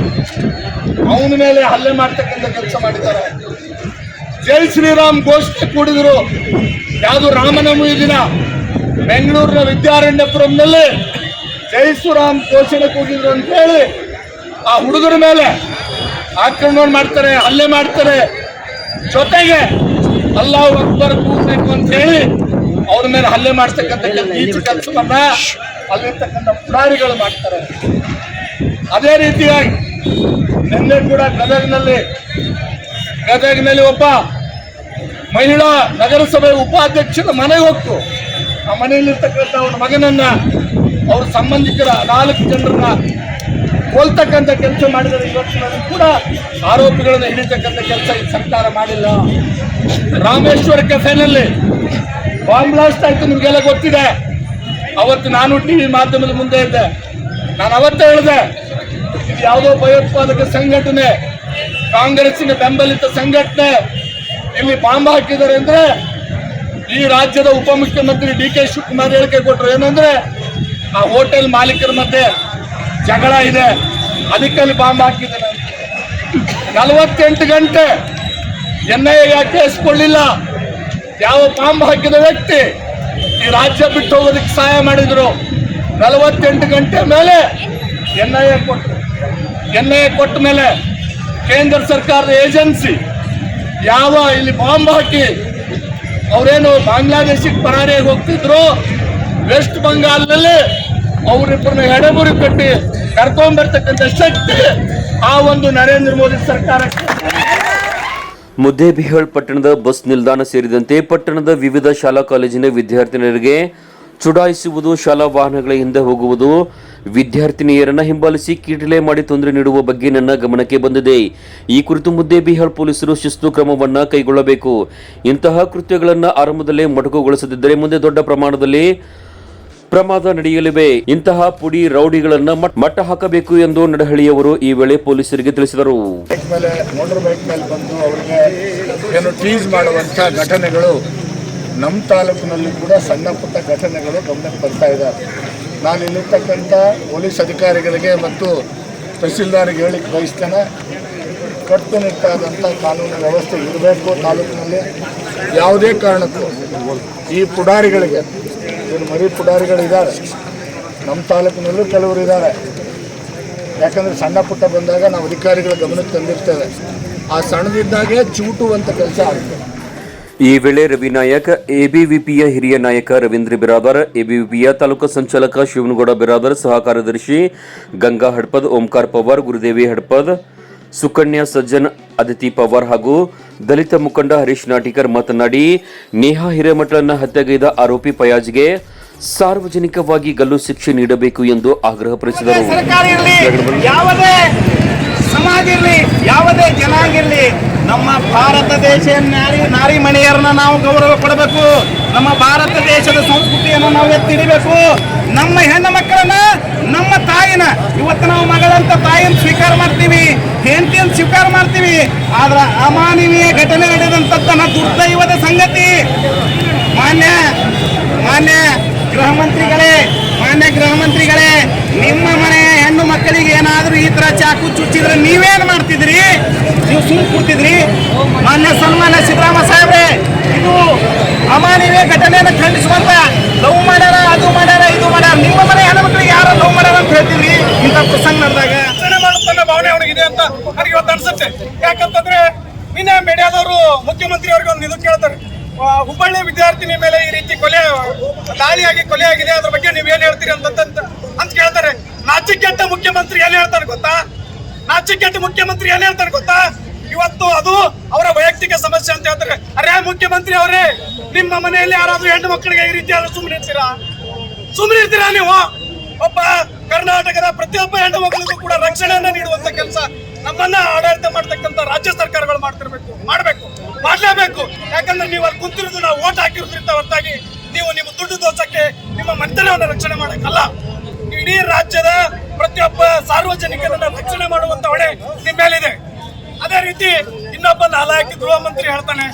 ಅವನ ಮೇಲೆ ಹಲ್ಲೆ ಮಾಡ್ತಕ್ಕಂಥ ಕೆಲಸ ಮಾಡಿದ್ದಾರೆ. ಜೈ ಶ್ರೀರಾಮ್ ಘೋಷಣೆ ಕೂಡಿದ್ರು. ಯಾವುದು ರಾಮನವಮಿ ದಿನ? ಬೆಂಗಳೂರಿನ ವಿದ್ಯಾರಣ್ಯಪುರಂನಲ್ಲಿ ಜೈ ಶ್ರೀರಾಮ್ ಘೋಷಣೆ ಕೂಗಿದ್ರು ಅಂತ ಹೇಳಿ ಆ ಹುಡುಗರ ಮೇಲೆ ಆಕ್ರಮಣ ಮಾಡ್ತಾರೆ, ಹಲ್ಲೆ ಮಾಡ್ತಾರೆ. ಜೊತೆಗೆ ಅಲ್ಲಾಹ್ ಅಕ್ಬರ್ ಕೂಗಬೇಕು ಅಂತ ಹೇಳಿ ಅವ್ರ ಮೇಲೆ ಹಲ್ಲೆ ಮಾಡ್ತಕ್ಕಂಥ ಕೆಲ- ಈ ಕೆಲಸವನ್ನ ಅಲ್ಲಿರ್ತಕ್ಕಂಥ ಪುಡಾರಿಗಳು ಮಾಡ್ತಾರೆ. ಅದೇ ರೀತಿಯಾಗಿ ನಿನ್ನೆ ಕೂಡ ಗದಗ್ನಲ್ಲಿ ಗದಗ್ನಲ್ಲಿ ಒಬ್ಬ ಮಹಿಳಾ ನಗರಸಭೆ ಉಪಾಧ್ಯಕ್ಷರ ಮನೆಗೆ ಹೋಗ್ತು. ಆ ಮನೆಯಲ್ಲಿರ್ತಕ್ಕಂಥ ಅವನ ಮಗನನ್ನ ಅವ್ರ ಸಂಬಂಧಿಕರ ನಾಲ್ಕು ಜನರನ್ನ ಕೊಲ್ತಕ್ಕಂಥ ಕೆಲಸ ಮಾಡಿದರೆ ಇವತ್ತಿನಲ್ಲಿ ಕೂಡ ಆರೋಪಿಗಳನ್ನು ಹಿಡಿತಕ್ಕಂಥ ಕೆಲಸ ಈ ಸರ್ಕಾರ ಮಾಡಿಲ್ಲ. ರಾಮೇಶ್ವರ ಕೆಫೆನಲ್ಲಿ ಬಾಂಬ್ ಬ್ಲಾಸ್ಟ್ ಆಯ್ತು, ನಿಮಗೆಲ್ಲ ಗೊತ್ತಿದೆ. ಅವತ್ತು ನಾನು ಟಿವಿ ಮಾಧ್ಯಮದ ಮುಂದೆ ಇದ್ದೆ. ನಾನು ಅವತ್ತೇ ಹೇಳಿದೆ, ಇದು ಯಾವುದೋ ಭಯೋತ್ಪಾದಕ ಸಂಘಟನೆ, ಕಾಂಗ್ರೆಸ್ಸಿನ ಬೆಂಬಲಿತ ಸಂಘಟನೆ, ಇಲ್ಲಿ ಬಾಂಬ್ ಹಾಕಿದ್ದಾರೆ ಅಂದ್ರೆ ಈ ರಾಜ್ಯದ ಉಪಮುಖ್ಯಮಂತ್ರಿ ಡಿ ಕೆ ಶಿವಕುಮಾರ್ ಹೇಳಿಕೆ ಕೊಟ್ಟರು. ಏನಂದ್ರೆ ಆ ಹೋಟೆಲ್ ಮಾಲೀಕರ ಮಧ್ಯೆ ಜಗಳ ಇದೆ. ಅದಕ್ಕೆ ಅಲ್ಲಿ ಬಾಂಬ್ ಹಾಕಿದ್ದಾರೆ ಅಂತ. ನಲವತ್ತೆಂಟು ಗಂಟೆ ಎನ್ ಐ ಯಾಕೆ ಕೇಸ್ ಕೊಡಲಿಲ್ಲ ಯಾವ ಬಾಂಬ್ ಹಾಕಿದ ವ್ಯಕ್ತಿ ಈ ರಾಜ್ಯ ಬಿಟ್ಟು ಹೋಗೋದಕ್ಕೆ ಸಹಾಯ ಮಾಡಿದ್ರು. ನಲವತ್ತೆಂಟು ಗಂಟೆ ಮೇಲೆ ಎನ್ ಐ ಎ ಕೊಟ್ಟು, ಎನ್ ಐ ಎ ಕೊಟ್ಟ ಮೇಲೆ ಕೇಂದ್ರ ಸರ್ಕಾರದ ಏಜೆನ್ಸಿ ಯಾವ ಇಲ್ಲಿ ಬಾಂಬ್ ಹಾಕಿ ಅವರೇನು ಬಾಂಗ್ಲಾದೇಶಕ್ಕೆ ಪರಾರಿಯಾಗಿ ಹೋಗ್ತಿದ್ರು ವೆಸ್ಟ್ ಬಂಗಾಲ್ನಲ್ಲಿ ಅವರಿಬ್ಬರನ್ನ ಎಡೆಮುರಿ ಕಟ್ಟಿ ಕರ್ಕೊಂಡ್ಬರ್ತಕ್ಕಂಥ ಶಕ್ತಿ ಆ ಒಂದು ನರೇಂದ್ರ ಮೋದಿ ಸರ್ಕಾರಕ್ಕೆ. ಮುದ್ದೇಬಿಹಾಳ್ ಪಟ್ಟಣದ ಬಸ್ ನಿಲ್ದಾಣ ಸೇರಿದಂತೆ ಪಟ್ಟಣದ ವಿವಿಧ ಶಾಲಾ ಕಾಲೇಜಿನ ವಿದ್ಯಾರ್ಥಿನಿಯರಿಗೆ ಚುಡಾಯಿಸುವುದು, ಶಾಲಾ ವಾಹನಗಳ ಹಿಂದೆ ಹೋಗುವುದು, ವಿದ್ಯಾರ್ಥಿನಿಯರನ್ನ ಹಿಂಬಾಲಿಸಿ ಕೀಟಲೆ ಮಾಡಿ ತೊಂದರೆ ನೀಡುವ ಬಗ್ಗೆ ನನ್ನ ಗಮನಕ್ಕೆ ಬಂದಿದೆ. ಈ ಕುರಿತು ಮುದ್ದೇಬಿಹಾಳ್ ಪೊಲೀಸರು ಶಿಸ್ತು ಕ್ರಮವನ್ನ ಕೈಗೊಳ್ಳಬೇಕು. ಇಂತಹ ಕೃತ್ಯಗಳನ್ನು ಆರಂಭದಲ್ಲೇ ಮೊಟಕುಗೊಳಿಸದಿದ್ದರೆ ಮುಂದೆ ದೊಡ್ಡ ಪ್ರಮಾಣದಲ್ಲಿ ಪ್ರಮಾದ ನಡೆಯಲಿವೆ. ಇಂತಹ ಪುಡಿ ರೌಡಿಗಳನ್ನು ಮಟ್- ಮಟ್ಟ ಹಾಕಬೇಕು ಎಂದು ನಡಹಳ್ಳಿಯವರು ಈ ವೇಳೆ ಪೊಲೀಸರಿಗೆ ತಿಳಿಸಿದರು. ಘಟನೆಗಳು ನಮ್ಮ ತಾಲೂಕಿನಲ್ಲಿ ಕೂಡ ಸಣ್ಣ ಪುಟ್ಟ ಘಟನೆಗಳು ಗಮನಕ್ಕೆ ಬರ್ತಾ ಇದ್ದಾವೆ ನಾನು ಇಲ್ಲಿರ್ತಕ್ಕಂಥ ಪೊಲೀಸ್ ಅಧಿಕಾರಿಗಳಿಗೆ ಮತ್ತು ತಹಸೀಲ್ದಾರಿಗೆ ಹೇಳಿಕ್ಕೆ ಬಯಸ್ತೇನೆ, ಕಟ್ಟುನಿಟ್ಟಾದಂಥ ಕಾನೂನು ವ್ಯವಸ್ಥೆ ಇರಬೇಕು ತಾಲೂಕಿನಲ್ಲಿ. ಯಾವುದೇ ಕಾರಣಕ್ಕೂ ಈ ಪುಡಾರಿಗಳಿಗೆ ಇವರು ಮರಿ ಪುಡಾರಿಗಳಿದ್ದಾರೆ. ನಮ್ಮ ತಾಲೂಕಿನಲ್ಲೂ ಕೆಲವರು ಇದ್ದಾರೆ. ಯಾಕಂದರೆ ಸಣ್ಣ ಪುಟ್ಟ ಬಂದಾಗ ನಾವು ಅಧಿಕಾರಿಗಳ ಗಮನಕ್ಕೆ ತಂದಿರ್ತೇವೆ. ಆ ಸಣ್ಣದಿದ್ದಾಗೆ ಚೂಟುವಂಥ ಕೆಲಸ ಆಗುತ್ತೆ. ಈ ವೇಳೆ ರವಿ ನಾಯಕ್, ಎಬಿವಿಪಿಯ ಹಿರಿಯ ನಾಯಕ ರವೀಂದ್ರ ಬಿರಾದರ್, ಎಬಿವಿಪಿಯ ತಾಲೂಕು ಸಂಚಾಲಕ ಶಿವನಗೌಡ ಬಿರಾದರ್ ಸಹ ಕಾರ್ಯದರ್ಶಿ ಗಂಗಾ ಹಡ್ಪದ್, ಓಂಕಾರ ಪವಾರ್, ಗುರುದೇವಿ ಹಡ್ಪದ್ ಸುಕನ್ಯಾ ಸಜ್ಜನ್, ಅದಿತಿ ಪವಾರ್ ಹಾಗೂ ದಲಿತ ಮುಖಂಡ ಹರೀಶ್ ನಾಟಿಕರ್ ಮಾತನಾಡಿ, ನೇಹಾ ಹಿರೇಮಠಳನ್ನ ಹತ್ಯೆಗೈದ ಆರೋಪಿ ಪಯಾಜ್ಗೆ ಸಾರ್ವಜನಿಕವಾಗಿ ಗಲ್ಲು ಶಿಕ್ಷೆ ನೀಡಬೇಕು ಎಂದು ಆಗ್ರಹಪಡಿಸಿದರು. ಇರಲಿ ಯಾವುದೇ ಇರಲಿ ನಮ್ಮ ಭಾರತ ದೇಶ ನಾರಿ ನಾರಿ ಮಣಿಯರನ್ನ ನಾವು ಗೌರವ ಕೊಡಬೇಕು. ನಮ್ಮ ಭಾರತ ದೇಶದ ಸಂಸ್ಕೃತಿಯನ್ನು ನಾವು ಎತ್ತಿ ಹಿಡಿಬೇಕು ನಮ್ಮ ಹೆಣ್ಣು ಮಕ್ಕಳನ್ನ, ನಮ್ಮ ತಾಯಿನ, ಇವತ್ತು ನಾವು ಮಗಳಂತ ತಾಯಿಯನ್ನು ಸ್ವೀಕಾರ ಮಾಡ್ತೀವಿ, ಹೆಂಡತಿಯನ್ನು ಸ್ವೀಕಾರ ಮಾಡ್ತೀವಿ. ಆದ್ರೆ ಅಮಾನವೀಯ ಘಟನೆ ನಡೆದಂತದ್ದನ್ನ ದುರ್ದೈವದ ಸಂಗತಿ. ಮಾನ್ಯ ಮಾನ್ಯ ಗೃಹ ಮಂತ್ರಿಗಳೇ ಮಾನ್ಯ ಗೃಹ ಮಂತ್ರಿಗಳೇ, ನಿಮ್ಮ ಮನೆಯ ಹೆಣ್ಣು ಮಕ್ಕಳಿಗೆ ಏನಾದರೂ ಈ ತರ ಚಾಕು ಚುಚ್ಚಿದ್ರೆ ನೀವೇನು ಮಾಡ್ತಿದ್ರಿ? ನೀವು ಸುಮ್ ಕೂಡ್ತಿದ್ರಿ ಮಾನ್ಯ ಸನ್ಮಾನ್ಯ ಸಿದ್ದರಾಮ ಸಾಹೇಬ್ರೆ, ಇದು ಅಮಾನವೀಯ ಘಟನೆಯನ್ನು ಖಂಡಿಸುವಂತ ಲವ್ ಮಾಡ್ಯಾರ, ಅದು ಮಾಡ್ಯಾರ, ಇದು ಮಾಡ್ಯಾರ. ನಿಮ್ಮ ಮನೆ ಹೆಣ್ಣು ಮಕ್ಕಳಿಗೆ ಯಾರು ಲವ್ ಮಾಡ್ಯಾರ ಅಂತ ಹೇಳ್ತಿದ್ರಿ? ಇಂಥ ಪ್ರಸಂಗ ನಡೆದಾಗ. ಭಾವನೆ ಅವನಿಗಿದೆ ಅಂತ ನನಗೆ ಇವತ್ತು ಅನ್ಸುತ್ತೆ. ಯಾಕಂತಂದ್ರೆ, ನಿನ್ನೆ ಮೀಡಿಯಾದವರು ಮುಖ್ಯಮಂತ್ರಿ ಅವ್ರಿಗೆ ಒಂದು ಇದು ಕೇಳ್ತಾರೆ. ಹುಬ್ಬಳ್ಳಿ ವಿದ್ಯಾರ್ಥಿನಿ ಮೇಲೆ ಈ ರೀತಿ ಕೊಲೆ, ದಾಳಿಯಾಗಿ ಕೊಲೆ ಆಗಿದೆ ಅದ್ರ ಬಗ್ಗೆ ನೀವ್ ಏನ್ ಹೇಳ್ತೀರಿ ಅಂತ ಅಂತ- ಕೇಳ್ತಾರೆ. ನಾಚಿಕೆಟ್ಟ ಮುಖ್ಯಮಂತ್ರಿ ಏನ್ ಹೇಳ್ತಾರೆ ಗೊತ್ತಾ? ನಾಚಿಕೆಟ್ಟ ಮುಖ್ಯಮಂತ್ರಿ ಏನ್ ಹೇಳ್ತಾರೆ ಗೊತ್ತಾ? ಇವತ್ತು ಅದು ಅವರ ವೈಯಕ್ತಿಕ ಸಮಸ್ಯೆ ಅಂತ ಹೇಳ್ತಾರೆ. ಅರೆ, ಮುಖ್ಯಮಂತ್ರಿ ಅವರೇ, ನಿಮ್ಮ ಮನೆಯಲ್ಲಿ ಯಾರಾದ್ರೂ ಹೆಣ್ಣು ಮಕ್ಕಳಿಗೆ ಈ ರೀತಿ ಆದ್ರೂ ಸುಮ್ಮನೆ ಇರ್ತೀರಾ? ಸುಮ್ಮನೆ ಇರ್ತೀರಾ ನೀವು? ಒಬ್ಬ ಕರ್ನಾಟಕದ ಪ್ರತಿಯೊಬ್ಬ ಹೆಣ್ಣು ಮಕ್ಕಳಿಗೂ ಕೂಡ ರಕ್ಷಣೆಯನ್ನ ನೀಡುವಂತ ಕೆಲಸ ನಮ್ಮನ್ನ ಆಡಳಿತ ಮಾಡ್ತಕ್ಕಂತ ರಾಜ್ಯ ಸರ್ಕಾರಗಳು ಮಾಡ್ತಿರ್ಬೇಕು, ಮಾಡಬೇಕು, ಮಾಡಲೇಬೇಕು. ಯಾಕಂದ್ರೆ ನೀವು ಅಲ್ಲಿ ಕುಂತಿರೋದು ನಾವು ಓಟ್ ಹಾಕಿರೋದ್ರಿಂದ ಹೊರತಾಗಿ ನೀವು ನಿಮ್ಮ ದುಡ್ಡು ದೋಚಕ್ಕೆ ನಿಮ್ಮ ಮನೆತನವನ್ನ ರಕ್ಷಣೆ ಮಾಡಕ್ಕಲ್ಲ. ಇಡೀ ರಾಜ್ಯದ ಪ್ರತಿಯೊಬ್ಬ ಸಾರ್ವಜನಿಕರನ್ನ ರಕ್ಷಣೆ ಮಾಡುವಂತ ಹೊಣೆ ನಿಮ್ಮ ಮೇಲಿದೆ. ಅದೇ ರೀತಿ ಇನ್ನೊಬ್ಬ ನಾಲಾಯಕ ಗೃಹ ಮಂತ್ರಿ ಹೇಳ್ತಾನೆ,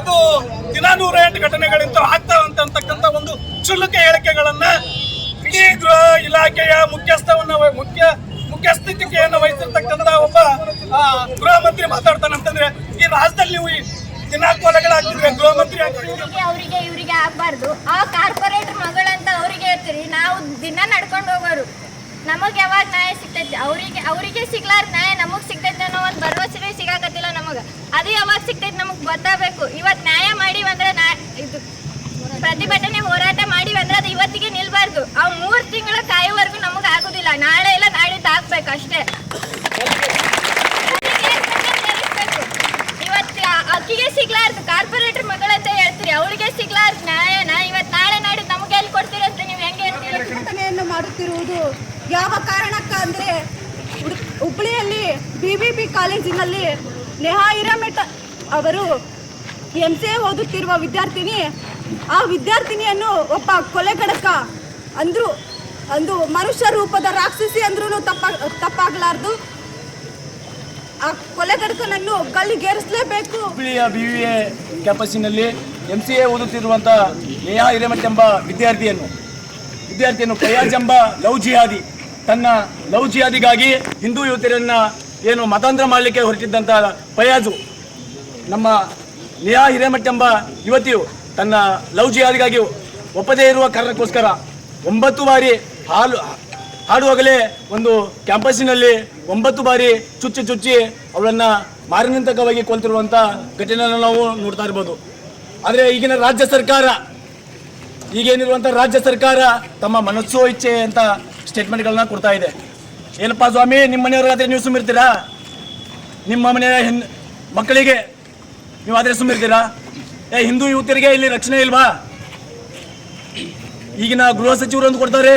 ಅದು ದಿನ ನೂರ ಎಂಟು ಘಟನೆಗಳಿಂದ ಆಗ್ತಾವ ಅಂತಕ್ಕಂಥ ಒಂದು ಕ್ಷುಲ್ಲಕ ಹೇಳಿಕೆಗಳನ್ನ ಇಡೀ ಗೃಹ ಇಲಾಖೆಯ ಮುಖ್ಯಸ್ಥವನ್ನ ಮುಖ್ಯ ಮುಖ್ಯಸ್ಥಿತಿಕೆಯನ್ನು ವಹಿಸಿರ್ತಕ್ಕಂಥ ಒಬ್ಬ ಗೃಹ ಮಂತ್ರಿ ಮಾತಾಡ್ತಾನೆ ಅಂತಂದ್ರೆ, ಈ ರಾಜ್ಯದಲ್ಲಿ ನೀವು ಈ ದಿನ ಗೃಹ ಮಂತ್ರಿ ಅವರಿಗೆ ಇವರಿಗೆ ಆಗ್ಬಾರ್ದು. ಆ ಕಾರ್ಪೊರೇಟ್ ಮಗಳಂತ ಅವರಿಗೆ ಹೇಳ್ತೀರಿ, ನಾವು ದಿನ ನಡ್ಕೊಂಡು ಹೋಗೋರು. ನಮಗೆ ಯಾವಾಗ ನ್ಯಾಯ ಸಿಗ್ತೈತಿ? ಅವರಿಗೆ ಅವರಿಗೆ ಸಿಗ್ಲಾರ ನ್ಯಾಯ ನಮಗೆ ಸಿಗ್ತೈತಿ ಅನ್ನೋ ಒಂದು ಭರವಸೆನೇ ಸಿಗಾಕತ್ತಿಲ್ಲ ನಮಗೆ. ಅದು ಯಾವಾಗ ಸಿಗ್ತೈತಿ ನಮಗೆ ಗೊತ್ತಾಗಬೇಕು. ಇವತ್ತು ನ್ಯಾಯ ಮಾಡಿ ಅಂದ್ರೆ ಇದು ಪ್ರತಿಭಟನೆ ಹೋರಾಟ ಅದು ನಿಲ್ಬಾರ್ದು. ಆ ಮೂರು ತಿಂಗಳ ಕಾಯೋವರೆಗೂ ನಮಗೆ ಆಗೋದಿಲ್ಲ. ನಾಳೆ ಇಲ್ಲ ನಾಡಿದ್ದು ಆಗ್ಬೇಕು ಅಷ್ಟೇ. ಇವತ್ತು ಅಕ್ಕಿಗೆ ಸಿಗ್ಲಾರ್ದು. ಕಾರ್ಪೊರೇಟರ್ ಮಗಳಂತ ಹೇಳ್ತೀರಿ. ಅವಳಿಗೆ ಸಿಗ್ಲಾರ್ದು. ನ್ಯಾಯನ ಇವತ್ತು ನಾಳೆ ನಾಡಿದ್ದು ನಮಗೆ ಎಲ್ಲಿ ಕೊಡ್ತೀರಿ ಅಂತ ನೀವು ಹೆಂಗೆ ಹೇಳ್ತೀರಿ ಮಾಡುತ್ತಿರುವುದು ಯಾವ ಕಾರಣಕ್ಕ ಅಂದ್ರೆ ಹುಬ್ಬಳ್ಳಿಯಲ್ಲಿ ಬಿ ಬಿ ಪಿ ಕಾಲೇಜಿನಲ್ಲಿ ನೇಹಾ ಹಿರೇಮಠ ಅವರು ಎಂ ಸಿ ಎ ಓದುತ್ತಿರುವ ವಿದ್ಯಾರ್ಥಿನಿ ಆ ವಿದ್ಯಾರ್ಥಿನಿಯನ್ನು ಒಬ್ಬ ಕೊಲೆಗಡಕ ಅಂದ್ರು, ಅಂದು ಮನುಷ್ಯ ರೂಪದ ರಾಕ್ಷಸಿ ಅಂದ್ರೂ ತಪ್ಪ, ತಪ್ಪಾಗಲಾರ್ದು. ಆ ಕೊಲೆಗಡಕನನ್ನು ಗಲ್ಲಿಗೇರಿಸಲೇಬೇಕು. ಹುಬ್ಬಳ್ಳಿಯ ಬಿ ವಿ ಎ ಕ್ಯಾಂಪಸ್ಸಿನಲ್ಲಿ ಎಂ ಸಿ ಎ ಓದುತ್ತಿರುವಂಥ ನೇಹಾ ಹಿರೇಮಠ ಎಂಬ ವಿದ್ಯಾರ್ಥಿಯನ್ನು ವಿದ್ಯಾರ್ಥಿಯನ್ನು ಫಯಾಜ್ ಎಂಬ ಲವ್ ಜಿಹಾದಿ, ತನ್ನ ಲವ್ ಜಿಹಾದಿಗಾಗಿ ಹಿಂದೂ ಯುವತಿಯರನ್ನು ಏನು ಮತಾಂತರ ಮಾಡಲಿಕ್ಕೆ ಹೊರಟಿದ್ದಂಥ ಫಯಾಜು ನಮ್ಮ ನೇಹಾ ಹಿರೇಮಠ ಎಂಬ ಯುವತಿಯು ತನ್ನ ಲವ್ ಜಿಹಾದಿಗಾಗಿ ಒಪ್ಪದೇ ಇರುವ ಕಾರಣಕ್ಕೋಸ್ಕರ ಒಂಬತ್ತು ಬಾರಿ ಹಾಲು ಹಾಡುವಾಗಲೇ ಒಂದು ಕ್ಯಾಂಪಸ್ಸಿನಲ್ಲಿ ಒಂಬತ್ತು ಬಾರಿ ಚುಚ್ಚಿ ಚುಚ್ಚಿ ಅವಳನ್ನು ಮಾರಣಾಂತಕವಾಗಿ ಕೊಲ್ತಿರುವಂಥ ಘಟನೆಯನ್ನು ನಾವು ನೋಡ್ತಾ ಇರ್ಬೋದು. ಆದರೆ ಈಗಿನ ರಾಜ್ಯ ಸರ್ಕಾರ ಈಗೇನಿರುವಂಥ ರಾಜ್ಯ ಸರ್ಕಾರ ತಮ್ಮ ಮನಸ್ಸೋ ಇಚ್ಛೆ ಅಂತ ಸ್ಟೇಟ್ಮೆಂಟ್ಗಳನ್ನ ಕೊಡ್ತಾ ಇದೆ. ಏನಪ್ಪ ಸ್ವಾಮಿ, ನಿಮ್ಮ ಮನೆಯವ್ರಾದ್ರೆ ನೀವು ಸುಮ್ಮಿರ್ತೀರಾ? ನಿಮ್ಮ ಮನೆಯ ಹೆಣ್ ಮಕ್ಕಳಿಗೆ ನೀವು ಆದರೆ ಸುಮ್ಮಿರ್ತೀರಾ? ಏ, ಹಿಂದೂ ಯುವತಿಯರಿಗೆ ಇಲ್ಲಿ ರಕ್ಷಣೆ ಇಲ್ವಾ? ಈಗಿನ ಗೃಹ ಸಚಿವರು ಒಂದು ಕೊಡ್ತಾರೆ,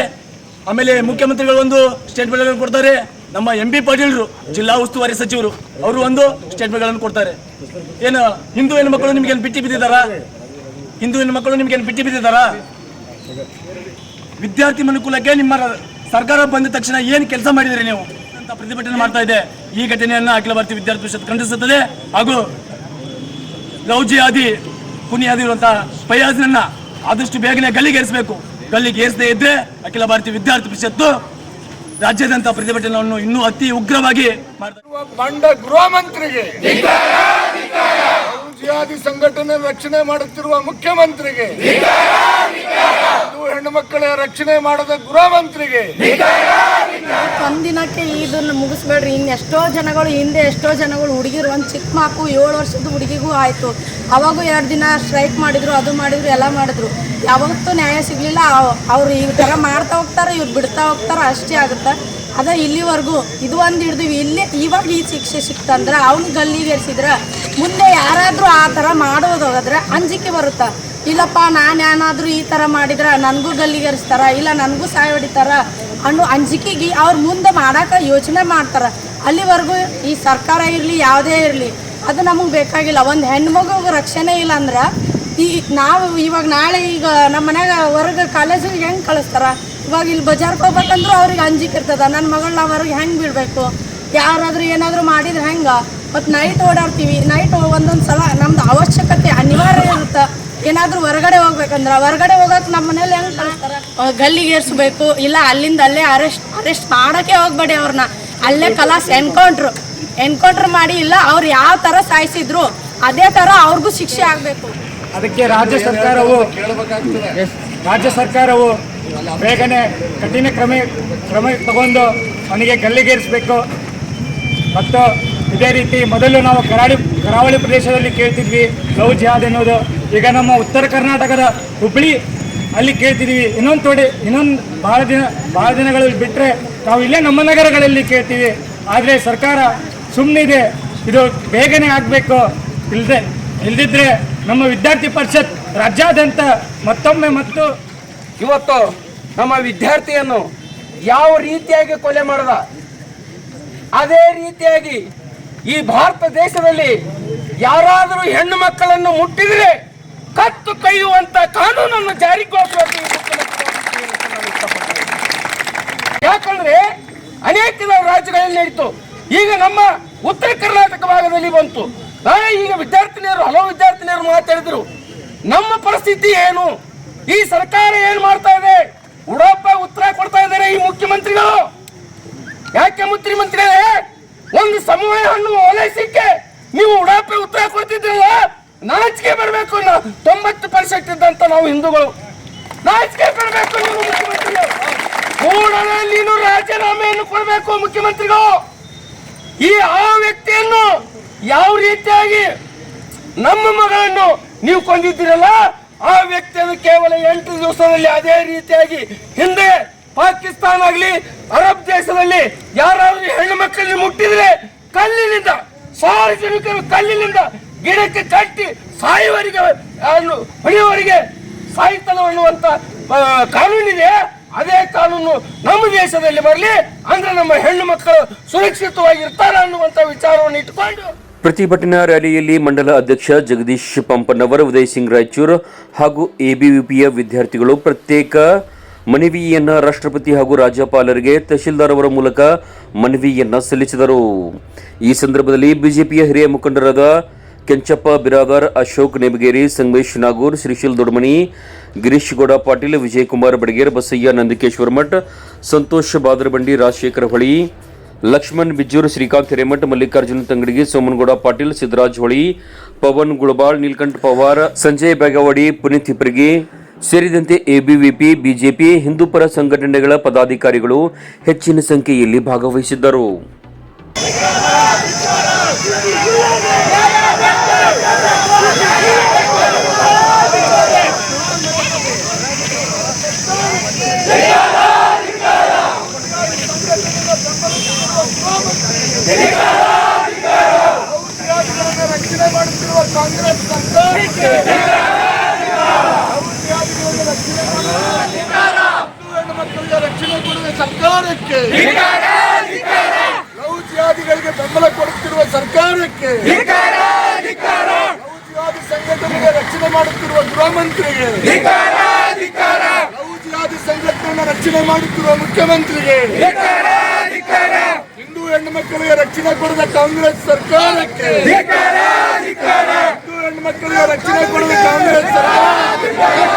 ಆಮೇಲೆ ಮುಖ್ಯಮಂತ್ರಿಗಳು ಒಂದು ಸ್ಟೇಟ್ಮೆಂಟ್ಗಳನ್ನು ಕೊಡ್ತಾರೆ, ನಮ್ಮ ಎಂ ಬಿ ಪಾಟೀಲ್ರು, ಜಿಲ್ಲಾ ಉಸ್ತುವಾರಿ ಸಚಿವರು, ಅವರು ಒಂದು ಸ್ಟೇಟ್ಮೆಂಟ್ಗಳನ್ನು ಕೊಡ್ತಾರೆ. ಏನು, ಹಿಂದೂ ಹೆಣ್ಣು ಮಕ್ಕಳು ನಿಮ್ಗೆ ಏನು ಬಿಟ್ಟಿ ಬಿದ್ದಿದ್ದಾರಾ ಹಿಂದೂ ಹೆಣ್ಣು ಮಕ್ಕಳು ನಿಮ್ಗೆ ಏನು ಬಿಟ್ಟಿ ಬಿದ್ದಿದ್ದಾರಾ ವಿದ್ಯಾರ್ಥಿ ಮನುಕೂಲಕ್ಕೆ ನಿಮ್ಮ ಸರ್ಕಾರ ಬಂದ ತಕ್ಷಣ ಏನು ಕೆಲಸ ಮಾಡಿದ್ರಿ ನೀವು? ಅಂತ ಪ್ರತಿಭಟನೆ ಮಾಡ್ತಾ ಇದೆ? ಈ ಘಟನೆಯನ್ನು ಅಖಿಲ ಭಾರತೀಯ ವಿದ್ಯಾರ್ಥಿ ಪರಿಷತ್ ಖಂಡಿಸುತ್ತದೆ. ಹಾಗೂ ಲೌಜಿ ಆದಿ ಪುನಿಯಾದಿರುವಂಥ ಫಯಾಜ್ನನ್ನ ಆದಷ್ಟು ಬೇಗನೆ ಗಲ್ಲಿಗೇರಿಸಬೇಕು ಗಲ್ಲಿಗೇರಿಸದೇ ಇದ್ರೆ ಅಖಿಲ ಭಾರತೀಯ ವಿದ್ಯಾರ್ಥಿ ಪರಿಷತ್ತು ರಾಜ್ಯದಂತಹ ಪ್ರತಿಭಟನೆಯನ್ನು ಇನ್ನೂ ಅತಿ ಉಗ್ರವಾಗಿ ಬಂಡ ಗೃಹ ಮಂತ್ರಿಗೆ. ಜಿಹಾದಿ ಸಂಘಟನೆ ರಕ್ಷಣೆ ಮಾಡುತ್ತಿರುವ ಮುಖ್ಯಮಂತ್ರಿಗೆ. ಹೆಣ್ಣು ಮಕ್ಕಳ ರಕ್ಷಣೆ ಮಾಡದ ಗೃಹ ಮಂತ್ರಿಗೆ ಒಂದಿನಕ್ಕೆ ಇದನ್ನು ಮುಗಿಸ್ಬೇಡ್ರಿ. ಇನ್ನು ಎಷ್ಟೋ ಜನಗಳು ಹಿಂದೆ, ಎಷ್ಟೋ ಜನಗಳು ಹುಡುಗಿರು ಒಂದು ಚಿಕ್ಕ ಮಕ್ಕಳು ಏಳು ವರ್ಷದ ಹುಡುಗಿಗೂ ಆಯಿತು. ಅವಾಗೂ ಎರಡು ದಿನ ಸ್ಟ್ರೈಕ್ ಮಾಡಿದ್ರು, ಅದು ಮಾಡಿದ್ರು, ಎಲ್ಲ ಮಾಡಿದ್ರು. ಯಾವತ್ತೂ ನ್ಯಾಯ ಸಿಗಲಿಲ್ಲ. ಅವ್ರು ಈ ಥರ ಮಾಡ್ತಾ ಹೋಗ್ತಾರೆ, ಇವ್ರು ಬಿಡ್ತಾ ಹೋಗ್ತಾರೆ, ಅಷ್ಟೇ ಆಗುತ್ತೆ. ಅದ ಇಲ್ಲಿವರೆಗೂ, ಇದು ಒಂದು ಹಿಡಿದ್ವಿ. ಇಲ್ಲಿ, ಇವಾಗ ಈ ಶಿಕ್ಷೆ ಸಿಕ್ತಂದ್ರೆ ಗಲ್ಲಿಗೆ ಗಲ್ಲಿಗೇರಿಸಿದ್ರೆ, ಮುಂದೆ ಯಾರಾದರೂ ಆ ಥರ ಮಾಡೋದೋಗಾದ್ರೆ ಅಂಜಿಕೆ ಬರುತ್ತೆ? ಇಲ್ಲಪ್ಪ, ನಾನು ಏನಾದರೂ ಈ ಥರ ಮಾಡಿದ್ರೆ ನನಗೂ ಗಲ್ಲಿಗೇರಿಸ್ತಾರ, ಇಲ್ಲ ನನಗೂ ಸಾಯ ಹೊಡಿತಾರ ಅನ್ನೋ ಅಂಜಿಕೆಗೆ ಅವ್ರು ಮುಂದೆ ಮಾಡೋಕೆ ಯೋಚನೆ ಮಾಡ್ತಾರೆ. ಅಲ್ಲಿವರೆಗೂ ಈ ಸರ್ಕಾರ ಇರಲಿ, ಯಾವುದೇ ಇರಲಿ, ಅದು ನಮಗೆ ಬೇಕಾಗಿಲ್ಲ. ಒಂದು ಹೆಣ್ಮಗು ರಕ್ಷಣೆ ಇಲ್ಲ ಅಂದ್ರೆ ಈ ನಾವು ಇವಾಗ ನಾಳೆ ಈಗ ನಮ್ಮ ಮನ್ಯಾಗ ಹೊರಗೆ ಕಾಲೇಜಿಗೆ ಹೆಂಗೆ ಕಳಿಸ್ತಾರ? ಇವಾಗ ಇಲ್ಲಿ ಬಜಾರ್ಗೆ ಹೋಗ್ಬೇಕಂದ್ರೂ ಅವ್ರಿಗೆ ಅಂಜಿಕೆ ಇರ್ತದ. ನನ್ನ ಮಗಳನ್ನ ಹೊರಗೆ ಹೆಂಗೆ ಬಿಡಬೇಕು? ಯಾರಾದರೂ ಏನಾದರೂ ಮಾಡಿದ್ರೆ ಹೆಂಗೆ? ಮತ್ತು ನೈಟ್ ಓಡಾಡ್ತೀವಿ. ನೈಟ್ ಒಂದೊಂದು ಸಲ ನಮ್ದು ಅವಶ್ಯಕತೆ ಅನಿವಾರ್ಯ ಇರುತ್ತೆ. ಏನಾದರೂ ಹೊರಗಡೆ ಹೋಗ್ಬೇಕಂದ್ರೆ ಹೊರಗಡೆ ಹೋಗಕ್ಕೆ ನಮ್ಮ ಮನೇಲಿ ಹೆಂಗೆ ಗಲ್ಲಿಗೆ ಏರ್ಸ್ಬೇಕು ಇಲ್ಲ ಅಲ್ಲಿಂದ ಅಲ್ಲೇ ಅರೆಸ್ಟ್ ಅರೆಸ್ಟ್ ಮಾಡಕ್ಕೆ ಹೋಗ್ಬೇಡಿ ಅವ್ರನ್ನ. ಅಲ್ಲೇ ಕಲಾಸ್ ಎನ್ಕೌಂಟ್ರು. ಎನ್ಕೌಂಟ್ರ್ ಮಾಡಿ ಇಲ್ಲ ಅವ್ರು ಯಾವ ಥರ ಸಾಯಿಸಿದ್ರು ಅದೇ ಥರ ಅವ್ರಿಗೂ ಶಿಕ್ಷೆ ಆಗಬೇಕು. ಅದಕ್ಕೆ ರಾಜ್ಯ ಸರ್ಕಾರವು ರಾಜ್ಯ ಸರ್ಕಾರವು ಬೇಗನೆ ಕಠಿಣ ಕ್ರಮ ಕ್ರಮ ತಗೊಂಡು ಅವನಿಗೆ ಗಲ್ಲಿಗೇರಿಸಬೇಕು. ಮತ್ತು ಇದೇ ರೀತಿ ಮೊದಲು ನಾವು ಕರಾವಳಿ ಕರಾವಳಿ ಪ್ರದೇಶದಲ್ಲಿ ಕೇಳ್ತಿದ್ವಿ ಲವ್ ಜಿಹಾದ್ ಎನ್ನುವುದು. ಈಗ ನಮ್ಮ ಉತ್ತರ ಕರ್ನಾಟಕದ ಹುಬ್ಬಳ್ಳಿ ಅಲ್ಲಿ ಕೇಳ್ತಿದ್ವಿ. ಇನ್ನೊಂದು ತೋಡಿ, ಇನ್ನೊಂದು ಭಾಳ ದಿನ, ಭಾಳ ದಿನಗಳಲ್ಲಿ ಬಿಟ್ಟರೆ ನಾವು ಇಲ್ಲೇ ನಮ್ಮ ನಗರಗಳಲ್ಲಿ ಕೇಳ್ತೀವಿ. ಆದರೆ ಸರ್ಕಾರ ಸುಮ್ಮನಿದೆ ಇದು ಬೇಗನೆ ಆಗಬೇಕು. ಇಲ್ಲದೆ ಇಲ್ದಿದ್ರೆ ನಮ್ಮ ವಿದ್ಯಾರ್ಥಿ ಪರಿಷತ್ ರಾಜ್ಯಾದ್ಯಂತ ಮತ್ತೊಮ್ಮೆ ಮತ್ತು ಇವತ್ತು ನಮ್ಮ ವಿದ್ಯಾರ್ಥಿಯನ್ನು ಯಾವ ರೀತಿಯಾಗಿ ಕೊಲೆ ಮಾಡದ? ಅದೇ ರೀತಿಯಾಗಿ ಈ ಭಾರತ ದೇಶದಲ್ಲಿ ಯಾರಾದರೂ ಹೆಣ್ಣು ಮಕ್ಕಳನ್ನು ಮುಟ್ಟಿದರೆ ಕತ್ತು ಕೈಯುವಂತ ಕಾನೂನನ್ನು ಇಷ್ಟಪಡ್ತೇನೆ. ಯಾಕಂದ್ರೆ ಅನೇಕ ರಾಜ್ಯಗಳಲ್ಲಿ ನಡೀತು. ಈಗ ನಮ್ಮ ಉತ್ತರ ಕರ್ನಾಟಕ ಭಾಗದಲ್ಲಿ ಬಂತು. ಈಗ ವಿದ್ಯಾರ್ಥಿನಿಯರು, ಹಲವು ವಿದ್ಯಾರ್ಥಿನಿಯರು ಮಾತಾಡಿದ್ರು. ನಮ್ಮ ಪರಿಸ್ಥಿತಿ ಏನು? ಈ ಸರ್ಕಾರ ಏನ್ ಮಾಡ್ತಾ ಇದೆ? ಉಡಪ್ಪ ಉತ್ತರ ಕೊಡ್ತಾ ಇದ್ದಾರೆ ಈ ಮುಖ್ಯಮಂತ್ರಿಗಳು. ಯಾಕೆ ಮುಖ್ಯಮಂತ್ರಿಗಳೇ? ಒಂದು ಸಮೂಹವನ್ನು ಓಲೈಸಿಕ್ಕೆ ನೀವು ಉಡಾಪೆ ಉತ್ತರ ಕೊಡ್ತಿದ್ರಲ್ಲ ನಾಚಿಕೆ ಬರಬೇಕು ತೊಂಬತ್ತು ಪರ್ಸೆಂಟ್ ಇದ್ದಂತ ನಾವು ಹಿಂದೂಗಳು. ನಾಚಿಕೆ ಬರಬೇಕು ಕೂಡಲೇ ನೀನು ರಾಜೀನಾಮೆಯನ್ನು ಕೊಡಬೇಕು ಮುಖ್ಯಮಂತ್ರಿಗಳು. ಈ ಆ ವ್ಯಕ್ತಿಯನ್ನು ಯಾವ ರೀತಿಯಾಗಿ ನಮ್ಮ ಮಗಳನ್ನು ನೀವು ಕೊಂದಿದ್ದೀರಲ್ಲ, ಆ ವ್ಯಕ್ತಿಯನ್ನು ಕೇವಲ ಎಂಟು ದಿವಸದಲ್ಲಿ ಅದೇ ರೀತಿಯಾಗಿ ಹಿಂದೆ ಪಾಕಿಸ್ತಾನ ಆಗಲಿ, ಅರಬ್ ದೇಶದಲ್ಲಿ ಯಾರಾದ್ರೂ ಹೆಣ್ಣು ಮಕ್ಕಳಲ್ಲಿ ಮುಟ್ಟಿದ್ರೆ ಕಲ್ಲಿನಿಂದ ಸಾರ್ವಜನಿಕರು ಕಲ್ಲಿನಿಂದ ಗಿಡಕ್ಕೆ ಕಟ್ಟಿ ಸಾಯುವವರಿಗೆ ಹೊಡೆಯುವವರಿಗೆ ಸಾಯಿತಲು ಅನ್ನುವಂತ ಕಾನೂನಿದೆ. ಅದೇ ಕಾನೂನು ನಮ್ಮ ದೇಶದಲ್ಲಿ ಬರಲಿ, ಅಂದ್ರೆ ನಮ್ಮ ಹೆಣ್ಣು ಮಕ್ಕಳು ಸುರಕ್ಷಿತವಾಗಿ ಇರ್ತಾರೆ ಅನ್ನುವಂತ ವಿಚಾರವನ್ನು ಇಟ್ಕೊಂಡು ಪ್ರತಿಭಟನಾ ರ್ಯಾಲಿಯಲ್ಲಿ ಮಂಡಲ ಅಧ್ಯಕ್ಷ ಜಗದೀಶ್ ಪಂಪನವರ್, ಉದಯ್ ಸಿಂಗ್ ರಾಯಚೂರ್ ಹಾಗೂ ಎಬಿವಿಪಿಯ ವಿದ್ಯಾರ್ಥಿಗಳು ಪ್ರತ್ಯೇಕ ಮನವಿಯನ್ನ ರಾಷ್ಟ್ರಪತಿ ಹಾಗೂ ರಾಜ್ಯಪಾಲರಿಗೆ ತಹಶೀಲ್ದಾರ್ ಅವರ ಮೂಲಕ ಮನವಿಯನ್ನು ಸಲ್ಲಿಸಿದರು. ಈ ಸಂದರ್ಭದಲ್ಲಿ ಬಿಜೆಪಿಯ ಹಿರಿಯ ಮುಖಂಡರಾದ ಕೆಂಚಪ್ಪ, ಬಿರಾದಾರ್, ಅಶೋಕ್ ನೇಮಗೇರಿ, ಸಂಗಮೇಶ್ ನಾಗೂರ್, ಶ್ರೀಶೀಲ್ ದೊಡ್ಮನಿ, ಗಿರೀಶ್ ಗೌಡ ಪಾಟೀಲ್, ವಿಜಯಕುಮಾರ್ ಬಡಗೇರ್, ಬಸಯ್ಯ ನಂದಿಕೇಶ್ವರ ಮಠ್, ಸಂತೋಷ್ ಬಾದರಬಂಡಿ, ರಾಜಶೇಖರ ಹೊಳಿ, ಲಕ್ಷ್ಮಣ್ ಬಿಜ್ಜೂರ್, ಶ್ರೀಕಾಂತ್ ಹಿರೇಮಠ್, ಮಲ್ಲಿಕಾರ್ಜುನ ತಂಗಡಿಗಿ ಸೋಮನಗೌಡ ಪಾಟೀಲ್ ಸಿದ್ದರಾಜ್ ಹೊಳಿ, ಪವನ್ ಗುಳಬಾಳ್, ನೀಲಕಂಠ ಪವಾರ್, ಸಂಜಯ್ ಬೇಗವಾಡಿ, ಪುನೀತ್ ಹಿಪ್ರಗಿ ಸೇರಿದಂತೆ ಎಬಿವಿಪಿ ಬಿಜೆಪಿ ಹಿಂದೂಪರ ಸಂಘಟನೆಗಳ ಪದಾಧಿಕಾರಿಗಳು ಹೆಚ್ಚಿನ ಸಂಖ್ಯೆಯಲ್ಲಿ ಭಾಗವಹಿಸಿದ್ದರು. ಮಕ್ಕಳಿಗೆ ರಕ್ಷಣೆ ಕೊಡುವ ಸರ್ಕಾರಕ್ಕೆ. ಲೌಜಿಯಾದಿಗಳಿಗೆ ಬೆಂಬಲ ಕೊಡುತ್ತಿರುವ ಸರ್ಕಾರಕ್ಕೆ. ಲೌಜಿಯಾದಿ ಸಂಘಟನೆಗೆ ರಕ್ಷಣೆ ಮಾಡುತ್ತಿರುವ ಗೃಹ ಮಂತ್ರಿಗೆ. ಲವ್ ಜಿಹಾದಿ ಸಂಘಟನೆಯನ್ನು ರಕ್ಷಣೆ ಮಾಡುತ್ತಿರುವ ಮುಖ್ಯಮಂತ್ರಿಗೆ. ಹಿಂದೂ ಹೆಣ್ಣು ಮಕ್ಕಳಿಗೆ ರಕ್ಷಣೆ ಕೊಡದ ಕಾಂಗ್ರೆಸ್ ಸರ್ಕಾರಕ್ಕೆ. ಹಿಂದೂ ಹೆಣ್ಣು ಮಕ್ಕಳಿಗೆ ರಕ್ಷಣೆ ಕೊಡದ ಕಾಂಗ್ರೆಸ್ ಸರ್ಕಾರ